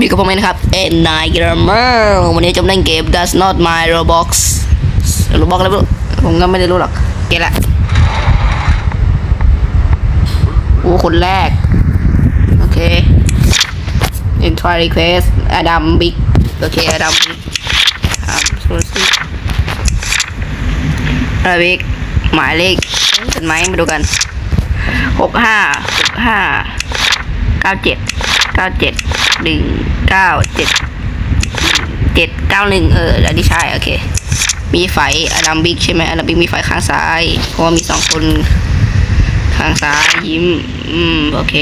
พี่กับผมเองครับเอ็นนายกมเมอร์วันนี้จะเล่นเกม Does Not My Roblox Roblox อะไรไม่รู้ผมก็ไม่ได้รู้หรอกเกมละโอ้คนแรก โอเค Intro Request Adam Big โอเค Adam Big ครับส่วนสิอะไรบิ๊กหมายเลขเป็นไหมมาดูกันหกห้าหกห้าเก้าเจ็ดเก้าเจ็ด หนึ่งเก้าเจ็ดเจ็ดเก้าหนึ่งเอออันนี้ใช่โอเค มีไฟอดัมบิ๊กใช่ไหมอดัมบิ๊กมีไฟข้างซ้าย เพราะว่ามีสองคนข้างซ้ายยิ้ม อืม โอเค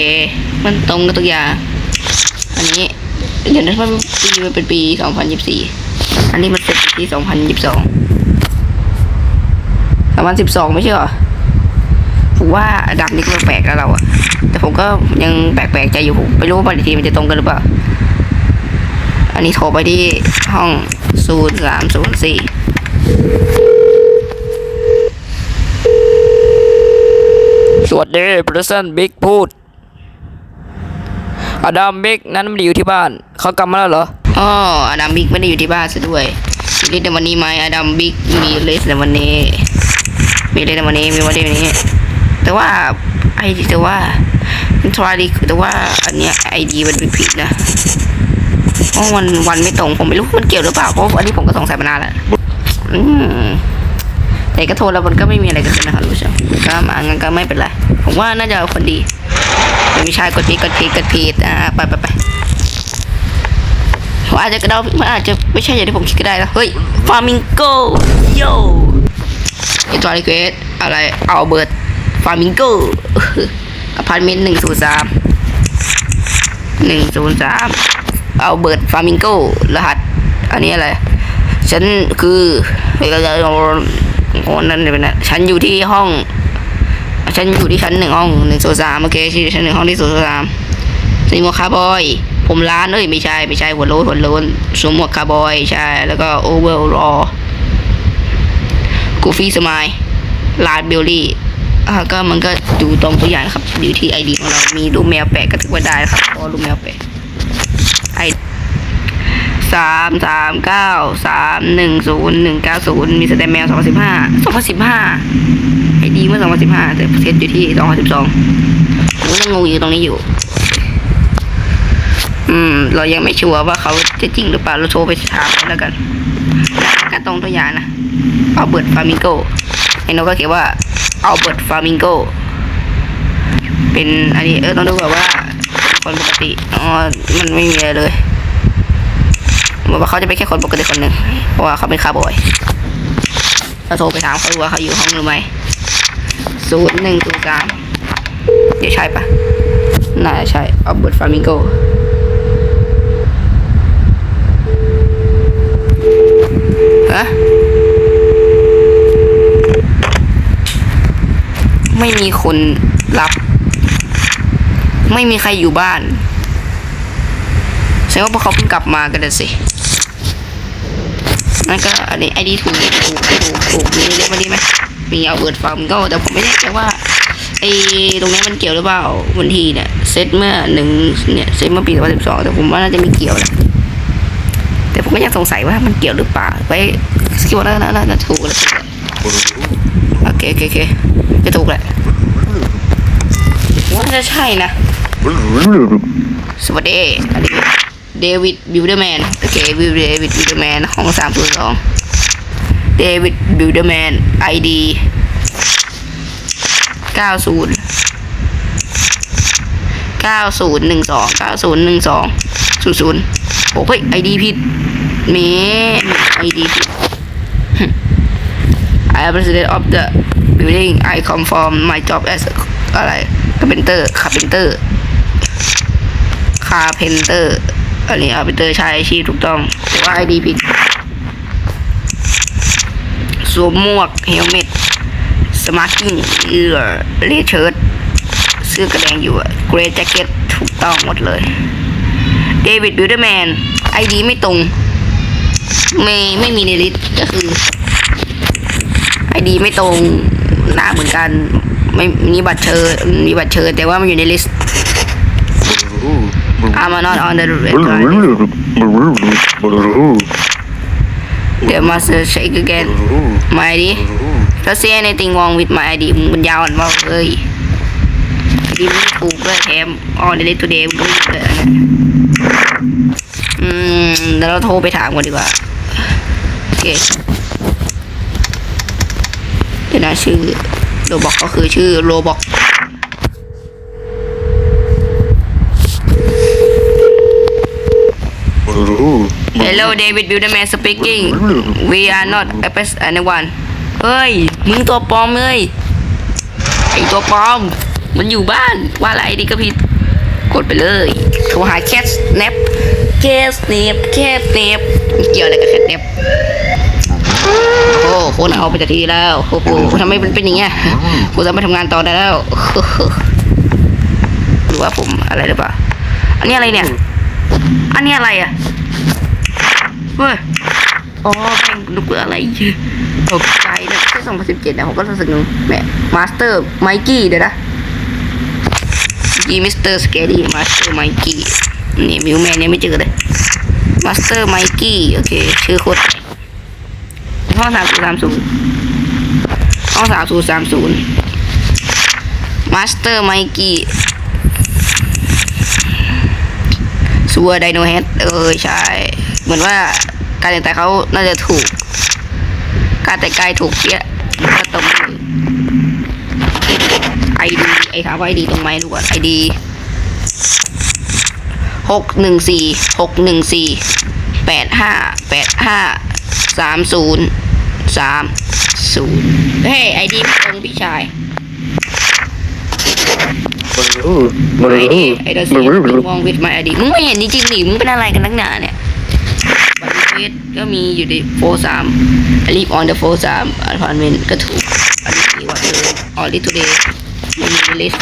มันตรงกับทุกอย่าง อันนี้เดี๋ยวนะมันปีมันเป็นปีสองพันยี่สิบสี่อันนี้มันเป็นปีสองพันยี่สิบสองสองพันสิบสองไม่ใช่เหรอ ผมว่าอดัมนี่ก็แปลกๆแล้วเราอะแต่ผมก็ยังแปลกๆใจอยู่ผมไม่รู้ว่าปฏิทินมันจะตรงกันหรือเปล่า อันนี้โทรไปที่ห้องศูนย์สามศูนย์สี่สวัสดีเพรสเซนบิ๊กพูดอดัมบิ๊กนั้นไม่ได้อยู่ที่บ้าน เขากลับมาแล้วเหรออ๋ออดัมบิ๊กไม่ได้อยู่ที่บ้านซะด้วยมีเลสในวันนี้ไหมอดัมบิ๊กมีเลสในวันนี้ มีเลสในวันนี้มีวันนี้ แต่ว่าไอแต่ว่าทราดีแต่ว่าอันเนี้ยไอดีมันผิดนะเพราะมันวันไม่ตรงผมไม่รู้มันเกี่ยวหรือเปล่าเพราะอันนี้ผมก็สงสัยมานานแล้วอืมแต่ก็โทรแล้วมันก็ไม่มีอะไรเกิดขึ้นนะครับรู้ใช่ก็มางั้นก็ไม่เป็นไรผมว่าน่าจะคนดีแต่ม่ใช่กดผิดกดผิดกดผิดอ่าไปไปไปผมอาจจะกระเดามันอาจจะไม่ใช่อย่างที่ผมคิดก็ได้นะเฮ้ยฟามิงโกโยอินทรีเควสอะไรเอาเบิร์ดามิงโกอพาร์ตเมนต์หนึ่งศูนย์สามหนึ่งศูนย์สามเอาเบิร์ดฟามิงโกรหัส อันนี้อะไร ฉันคือคนนั้นเป็นนะฉันอยู่ที่ห้อง ฉันอยู่ที่ชั้นหนึ่งห้องหนึ่งศูนย์สามโอเคที่ชั้นหนึ่งห้องที่ศูนย์สามสวมหมวกคาร์บอย ผมร้านเอ้ยไม่ใช่ไม่ใช่หัวโล้นหัวโล้นสวมหมวกคาร์บอยใช่แล้วก็โอเวอร์รอกูฟี่สมายลาดเบลลี่อ่ ก็มันก็ดูตรงตัวอย่างครับอยู่ที่ไอดีของเรามีรูปแมวแปะก็ถือว่าได้ครับเพราะรูปแมวแปะไอสามสามเก้าสามหนึ่งศูนย์หนึ่งเก้าศูนย์มีสแตมแมวสองพันสิบห้าสองพันสิบห้าไอดีเมื่อสองพันสิบห้าแต่เซตอยู่ที่สองพันสิบสองผมก็ยังงงอยู่ตรงนี้อยู่ อืม เรายังไม่ชัวร์ว่าเขาจะจริงหรือเปล่าเราโทรไปถามแล้วกันการตรงตัวอย่างนะเอาเบิร์ดฟามิโกไอ้นกก็เขียนว่า อัลเบิร์ตฟามิงโกเป็นอันนี้เออต้องดูแบบว่าคนปกติอ๋อมันไม่มีอะไรเลยเหมือนว่าเขาจะเป็นแค่คนปกติคนหนึ่งเพราะว่าเขาเป็นคาร์บอยเราโทรไปถามเขาดูว่าเขาอยู่ห้องหรือไม่ศูนย์หนึ่งศูนย์สามเดี๋ยวใช่ปะน่าจะใช่อัลเบิร์ตฟามิงโกฮะ ไม่มีคนรับ ไม่มีใครอยู่บ้านแสดงว่าพวกเขาเพิ่งกลับมากันนะสินั่นก็อันนี้ไอดีถูกถูกถูกถูกมีเรียกมาดีไหมมีเอาเอิร์ดฟาร์มก็แต่ผมไม่แน่ใจว่าไอตรงนี้มันเกี่ยวหรือเปล่าวันทีเนี่ยเซตเมื่อหนึ่งเนี่ยเซตเมื่อปีสองพันสิบสองแต่ผมว่าน่าจะไม่เกี่ยวแหละแต่ผมก็ยังสงสัยว่ามันเกี่ยวหรือเปล่าไปคิดว่าน่าน่าน่าถูกแล้วโอเคโอเคโอเค จะถูกแหละว่าจะใช่นะ สวัสดีอันนี้เดวิดบิวเดอร์แมนโอเควิวเดวิดบิวเดอร์แมนห้องสามศูนย์สองเดวิดบิวเดอร์แมนไอดีเก้าศูนย์เก้าศูนย์หนึ่งสองเก้าศูนย์หนึ่งสองศูนย์ศูนย์โอ้ยไอดีผิดเมไอดีผิด I am president of the building I come from my job as a อะไร carpenter carpenter carpenter อันนี้ carpenter ใช้อาชีพถูกต้องแต่ว่า ID ผิดสวมหมวกเฮลเมตสมาร์กิ้งเอือเลเชิร์ตเสื้อกระแดงอยู่อะเกรย์แจ็คเก็ตถูกต้องหมดเลยเดวิดบิวเดอร์แมน ID ไม่ตรง ไม่ไม่มีในลิสต์ก็คือไอดีไม่ตรง หน้าเหมือนกันไม่มีบัตรเชิญมีบัตรเชิญแต่ว่ามันอยู่ในลิสต์ I'm not on the red There must check again my ID Does say anything wrong with my ID มึงมันยาวอ่อนมากเลยดีมึงถูกด้วยแถม on the day to day มึงก็ไม่เกิดนะอืมเดี๋ยวเราโทรไปถามก่อนดีกว่าโอเค เดี๋ยวนะชื่อโรบอกก็คือชื่อโรบอก Hello David Builderman speaking We are not a pest anyone เฮ้ย มึงตัวปลอมเลยไอตัวปลอม มันอยู่บ้านว่าอะไรดีก็ผิด กดไปเลยโทรหาแคสเนปแคสเนปแคสเนปเกี่ยวอะไรกับแคสเนป โอ้โหคนเอาไปจากทีแล้วโอ้โหทำไมมันเป็นอย่างเงี้ยกูจะไม่ทำงานต่อได้แล้วหรือว่าผมอะไรหรือเปล่าอันนี้อะไรเนี่ย อันนี้อะไรอะเฮ้ยอ๋อแม่งนึกว่าอะไรตกใจนะแค่สองพันสิบเจ็ดนะผมก็รู้สึกงงแหมมาสเตอร์ไมกี้เดี๋ยวนะยีมิสเตอร์สเกดี้มาสเตอร์ไมกี้นี่มิวแมนยังไม่เจอเลยมาสเตอร์ไมกี้โอเค ชื่อโคตร ห้องสามศูนย์สามศูนย์ห้องสามศูนย์สามศูนย์มาสเตอร์ไมกี้ซัวไดโนเฮดเออใช่ เหมือนว่าการแต่งกายเขาน่าจะถูก การแต่งกายถูกเยอะก็ตรงไอดีไอถามว่าไอดีตรงไหมดูก่อนไอดีหกหนึ่งสี่หกหนึ่งสี่แปดห้าแปดห้าสามศูนย์ สามศูนย์เฮ้ยไอดีตรงพี่ชายไอดีไอเดอร์ซีมองวิดมาไอดีมึงไม่เห็นจริงๆหนิมึงเป็นอะไรกันนักหนาเนี่ยบัตรเฟสก็มีอยู่ในโฟสามรีบออนเดอะโฟสามอพาร์ตเมนต์ก็ถูกอันนี้ว่าเออออลิทูเดย์ไม่มีเลสต์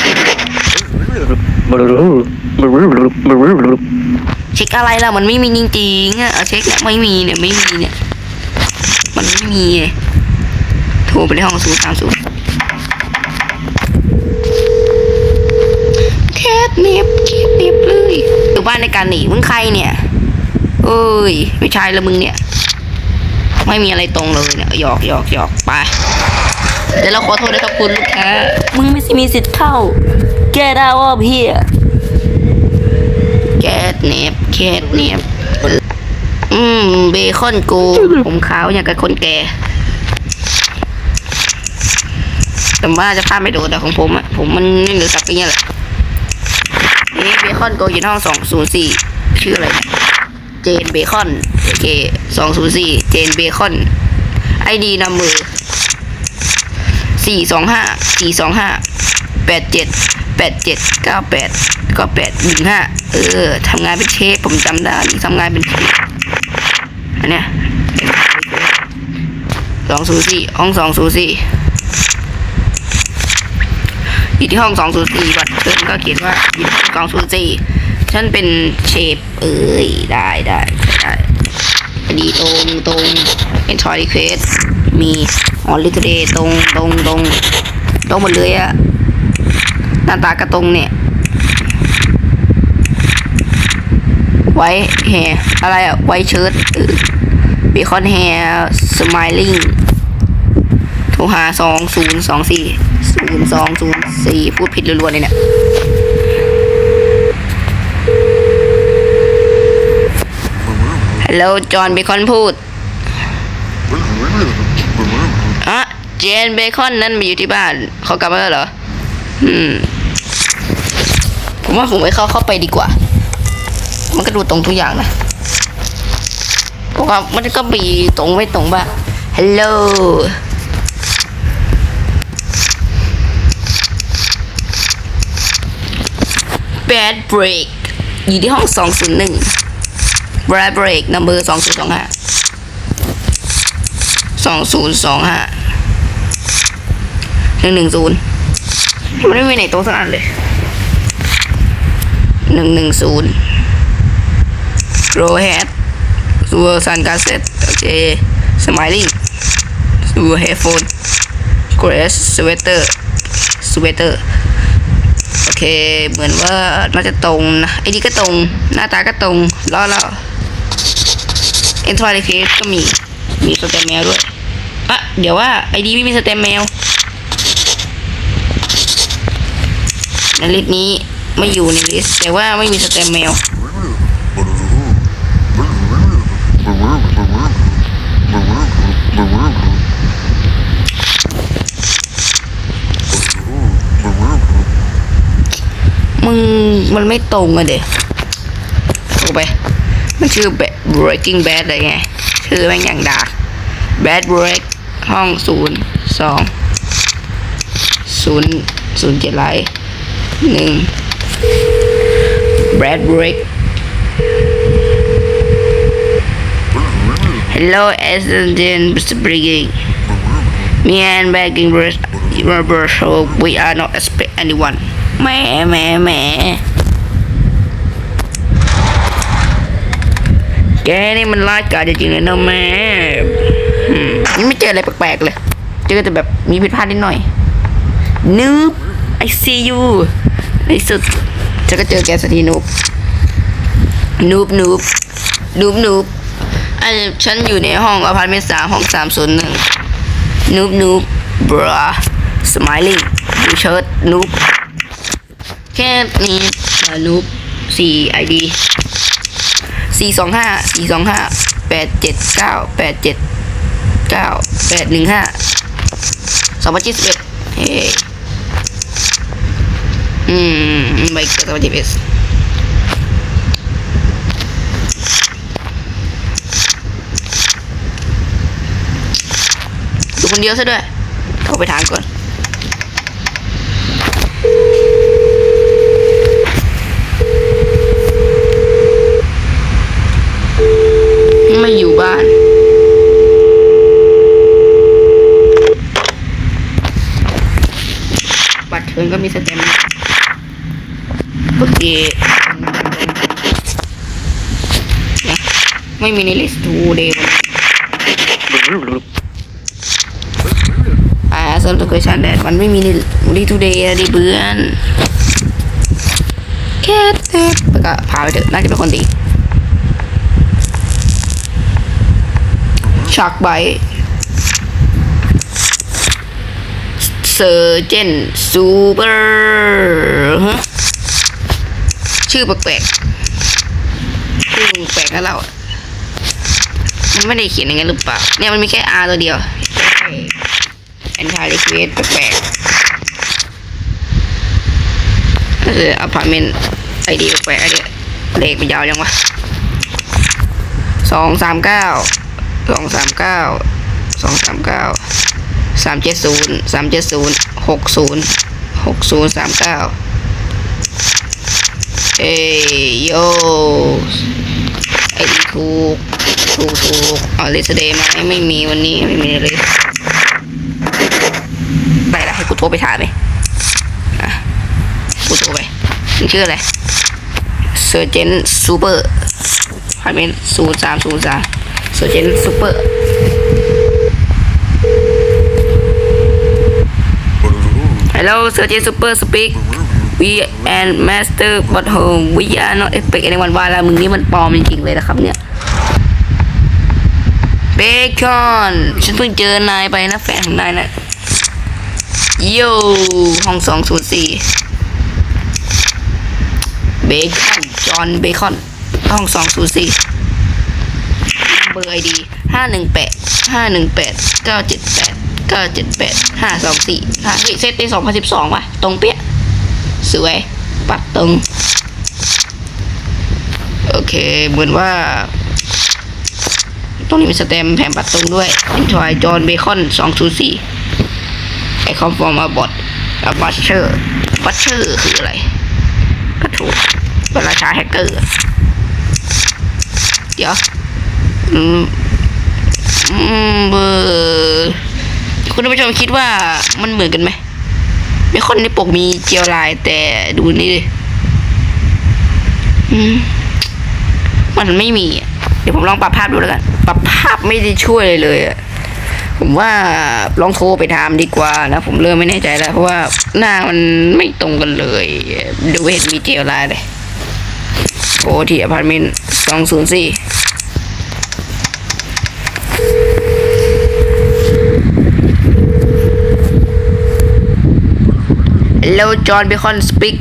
เช็คอะไรล่ะมันไม่มีจริงๆอะเช็คไม่มีเนี่ยไม่มีเนี่ย มันไม่มีไงโทรไปที่ห้องศูนย์สามศูนย์แคทเน็บแคทเน็บเลยอยู่บ้านในการหนีมึงใครเนี่ยเอ้ย ไม่ใช่แล้วมึงเนี่ย ไม่มีอะไรตรงเลยเนี่ยหยอกหยอกหยอกไป เดี๋ยวเราขอโทษด้วยครับคุณลูกค้า มึงไม่มีสิทธิ์เข้า Get out of here Get เนบ Get เนบอืมเบคอนกู ผมขาวอย่างกับคนแก่แต่ว่าจะพลาดไม่โดนแต่ของผมอะผมมันไม่หลือสักอย่างแหละนี่เบคอนโกอยู่ห้องสองศูนย์สี่ชื่ออะไรเนี่ยเจนเบคอนโอเคสองศูนย์สี่เจนเบคอนไอดีนัมเบอสี่สองห้าสี่สองห้าแปดเจ็ดแปดเจ็ดเก้าแปดก็แปดหนึ่งห้าเออทำงานเป็นเชฟผมจำได้ทำงานเป็นเชฟ อันเนี้ยสองศูนย์สี่ห้องสองศูนย์สี่อยู่ที่ห้องสองศูนย์สี่บัตรเชิญก็เขียนว่าอยู่ที่ห้องสองศูนย์สี่ฉันเป็นเชฟเอ้ยได้ได้ได้ดีตรงตรงเป็นทอยรีเควสมีออลิทเดตรงตรงตรงตรงหมดเลยอะหน้าตากระตรงเนี่ย ไว้แฮอะไรอะไว้เชิ้ต บคอนแฮร์สไมลิงโทรหาสองศูนย์สองสี่ศูนย์สองศูนย์สี่พูดผิดรัวๆเลยเนี่ยฮัลโหลจอห์นเบคอนพูดอะเจนเบคอนนั่นมาอยู่ที่บ้าน เขากลับมาแล้วเหรอ อืม ผมว่าผมไม่เข้าเข้าไปดีกว่า มันก็ดูตรงทุกอย่างนะ เพราะว่ามันก็มีตรงไม่ตรงบ้างฮัลโหล Bad Break อยู่ที่ห้อง 201 Bad Break number 2025 2025 110 มันไม่มีไหนตรงสักอันเลย 110 Grow Head สัว Sun Cassette โอเค Smiling สัว Headphone Grace Sweater Sweater โอเคเหมือนว่าน่าจะตรงนะไอดีก็ตรงหน้าตาก็ตรงล้อแล้วเอ็นทรายเคสก็มีมีสเต็มแมวด้วยอะเดี๋ยวว่าไอดีไม่มีสเต็มแมวในลิสต์นี้ไม่อยู่ในลิสต์แต่ว่าไม่มีสเต็มแมว มึงมันไม่ตรงอะเด็ถูกไป มันชื่อ Bad- breaking bad อะไรไง ชื่อแม่งอย่างดา bad break ห้องศูนย์สองศูนย์ศูนย์เจ็ดไลท์หนึ่ง bad break hello Ascendant speaking me and begging rubber so we are not expect anyone แหม่แหม่แม่แกนี่มันร้ายกาจจริงๆเลยนะแม่ยังไม่เจออะไรแปลกๆเลย เจอแต่แบบมีผิดพลาดนิดหน่อยนูบ I see you ในสุดจะก็เจอแกสักทีนูบนูบนูบนูบนูบ อันฉันอยู่ในห้องอพาร์ตเมนต์สามห้องสามศูนย์หนึ่งนูบนูบบราสไมลิ่งดูเชิร์ตนูบแค่นี้นูบสี่ไอดีสี่สองห้าสี่สองห้าแปดเจ็ดเก้าแปดเจ็ดเก้าแปดหนึ่งห้าสองพันยี่สิบเอ็ดเฮ้อืมใบเกิดสองพันยี่สิบเอ็ด ดูคนเดียวซะด้วยโทรไปถามก่อนไม่อยู่บ้านบัตรเชิญก็มีสเต็มป์โอเคนะไม่มีในลิสต์ทูเดย์อ่า สำหรับเคยชันแดดมันไม่มีในลิสต์ทูเดย์ดิเบือนแค่เต็แล้วก็พาไปเถอะน่าจะเป็นคนดีชักไบเซอร์เจนซูเปอร์ฮะชื่อแปลกๆชื่อแปลกนะเรา มันไม่ได้เขียนอย่างนั้นหรือเปล่า เนี่ยมันมีแค่ R ตัวเดียว นทายรีเควสแปลกๆเอออพาร์ตเมนต์ไอเดีแปลกไอเดียเลขมันยาวยังวะสองสามเก้าสองสามเก้าสองสามเก้าสามเจ็ดศูนย์สามเจ็ดศูนย์หกศูนย์หกศูนย์สามเก้าเอ้ยโยไอ้ดีถูกถูกถูกเอาเลสเดย์ไหมไม่มีวันนี้ไม่มีเลย ให้กูโทรไปถามไหมอะกูโทรไปมึงชื่ออะไรเซอร์เจนซูเปอร์พาร์เมนศูนย์สามศูนย์สามเซอร์เจนซูเปอร์ Hello Surgeon Super Speak We and Master but home We are not expect anyone ว่าแล้วมึงนี่มันปลอมจริงๆเลยนะครับเนี่ยเบคอน ฉันเพิ่งเจอนายไปนะแฟนของนายนะ โย่ห้องสองศูนย์สี่เบคอน จอห์นเบคอน ห้องสองศูนย์สี่เบอร์ไอดีห้าหนึ่งแปดห้าหนึ่งแปดเก้าเจ็ดแปดเก้าเจ็ดแปดห้าสองสี่ห้าเฮ้ยเซตได้สองพันสิบสองว่ะ ตรงเปี้ย สวย ปัดตรง โอเค เหมือนว่าตรงนี้มีสแตมแผ่นปัดตรงด้วยอินทรายจอห์นเบคอนสองศูนย์สี่ ไอคอมฟอร์มอาบอดอาบัชเชอร์บัชเชอร์คืออะไร ก็ถูกเป็นราชาแฮกเกอร์ เดี๋ยวอืมอืมเบอร์คุณผู้ชมคิดว่ามันเหมือนกันไหมไมีคนในปกมีเจียวลายแต่ดูนี่ดิอืมมันไม่มี เดี๋ยวผมลองปรับภาพดูแล้วกัน ปรับภาพไม่ได้ช่วยเลยเลยอะ ผมว่าลองโทรไปถามดีกว่านะ ผมเริ่มไม่แน่ใจแล้ว เพราะว่าหน้ามันไม่ตรงกันเลยดูเห็นมีเจลลน์เลยโอ้ที่อพาร์ตเมนต์สองศูนย์สี่แล้วจอห์นเบคอนสปิก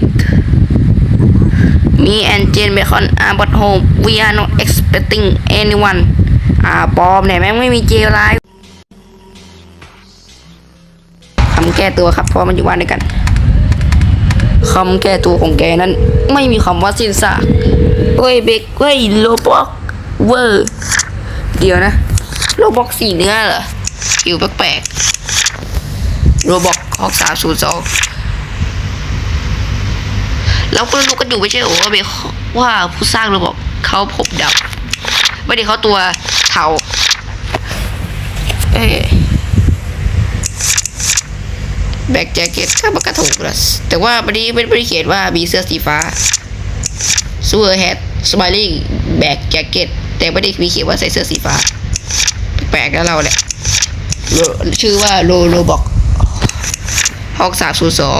Me and Jane Bacon are but home. We are not expecting anyone. อ่าปอมเนี่ยแม่งไม่มีเจลไลน์ แก้ตัวครับเพราะมันอยู่บ้านด้วยกันคำแก้ตัวของแกนั้น ไม่มีคำว่าสิ้นซากเฮ้ยเบกเฮ้ยโลบอกเวอร์เดี๋ยวนะโลบอกสีเนื้อเหรอผิวแปลกๆโรบอกฮอกสามศูนย์สองแล้วก็รู้กันอยู่ไม่ใช่เหรอว่าเบคว่าผู้สร้างระบบเขาผมดำไม่ได้เขาตัวเทาเอ้ แบ็กแจ็คเก็ตก็มันก็ถูกแล้วแต่ว่าไม่ได้ไม่ได้เขียนว่ามีเสื้อสีฟ้าซูเปอร์แฮทสไมลิ่งแบ็กแจ็คเก็ตแต่ไม่ได้มีเขียนว่าใส่เสื้อสีฟ้า แปลกแล้วเราเนี่ยชื่อว่าโลโลบอกฮอกสามศูนย์สอง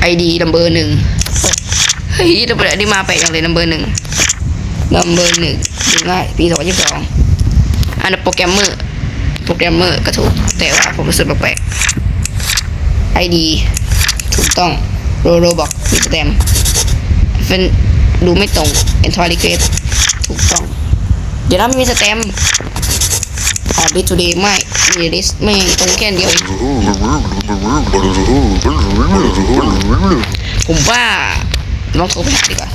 ไอดีนัมเบอร์หนึ่งเฮ้ยนัมเบอร์อันนี้มาแปลกอย่างเลยนัมเบอร์หนึ่งนัมเบอร์หนึ่งดูง่ายปีสองพันยี่สิบสองอันนั้นโปรแกรมเมอร์โปรแกรมเมอร์ก็ถูกแต่ว่าผมรู้สึกแปลก ไอดีถูกต้องโรโรบอกมีแตมเป็นดูไม่ตรงเอนทอริเกตถูกต้อง เดี๋ยวนะไม่มีสแตมออบิทูเดย์ไม่มีลิสไม่ตรงแค่เดียวเองผมว่าลองโทรไปหาดีกว่า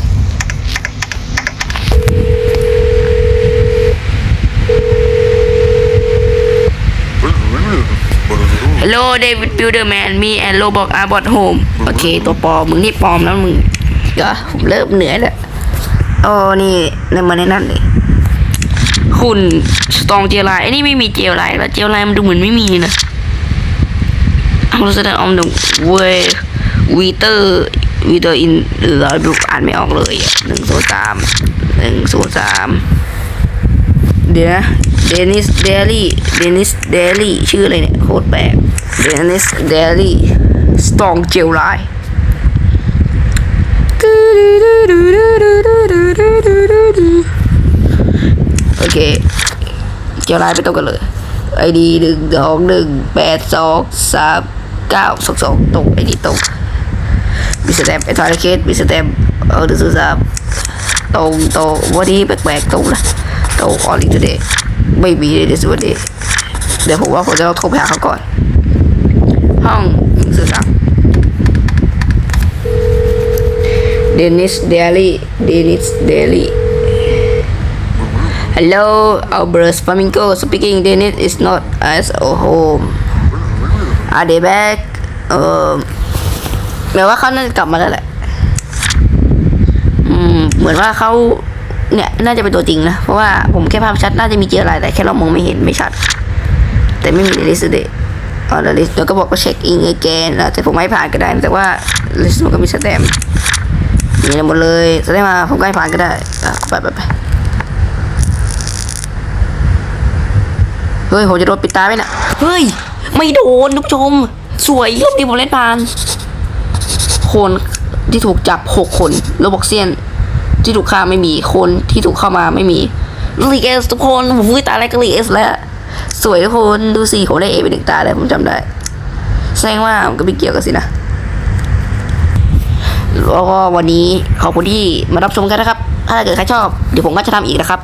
Hello David Builderman me and Robot are bot home โอเค ตัวปอมึงนี่ปลอมแล้วมึงเดี๋ยวผมเริ่มเหนื่อยแล้วโอ้นี่ในมาในนั้นเลยคุณสตองเจลไลไอ้นี่ไม่มีเจลไลแล้วเจลไลมันดูเหมือนไม่มีนะ I'm listening on the way วีเตอร์วีเตอร์อินหรือดูอ่านไม่ออกเลยหนึ่งศูนย์สามหนึ่งศูนย์สาม เดี๋ยวนะเดนิสเดลี่เดนิสเดลี่ชื่ออะไรเนี่ย โคตรแปลกเดนิสเดลี่สตองเจลไลโอเค เจลไลไม่ต้องกันเลยไอดีหนึ่งสองหนึ่งแปดสองสามเก้าสองสองตรงไอดีตรงมีสแตมป์ไอทอยเคสมีสแตมป์เออหนึ่งศูนย์สามตรงตรงวันนี้แปลกๆตรงนะ ตรงออลิงทูเดย์ไม่มีเลยในส่วนนี้เดี๋ยวผมว่าผมจะต้องโทรไปหาเขาก่อน ห้องหนึ่งศูนย์สามเดนิสเดลี่เดนิสเดลี่ Hello, Albert Flamingo speaking. Dennis is not at home. Are they back? เออแปลว่าเขาน่าจะกลับมาแล้วแหละ อืม เหมือนว่าเขา เนี่ยน่าจะเป็นตัวจริงนะ เพราะว่าผมแค่ภาพชัดน่าจะมีเจออะไรแต่แค่เรามองไม่เห็นไม่ชัด แต่ไม่มีลิสต์เดอ๋อลิสต์แล้วก็บอกว่าเช็คอินแกนนะแต่ผมไม่ผ่านก็ได้ แต่ว่าลิสต์มันก็มีสแตมมีหมดเลยแสดงว่าผมก็ให้ผ่านก็ได้ไปไปไปเฮ้ยผมจะโดนปิดตาไหมน่ะเฮ้ย ไม่โดนทุกชม สวยรอบนี้ผมเล่นผ่านคนที่ถูกจับหกคนโรบอกเซียน ที่ถูกฆ่าไม่มีคนที่ถูกเข้ามาไม่มีลีเอสทุกคนหูตาแรกกลีเอสแล้ว สวยทุกคนดูสิผมได้เอไปหนึ่งตาเลยผมจำได้แสดงว่ามันก็ไม่เกี่ยวกันสินะแล้วก็วันนี้ขอบคุณที่มารับชมกันนะครับ ถ้าเกิดใครชอบ เดี๋ยวผมก็จะทำอีกนะครับ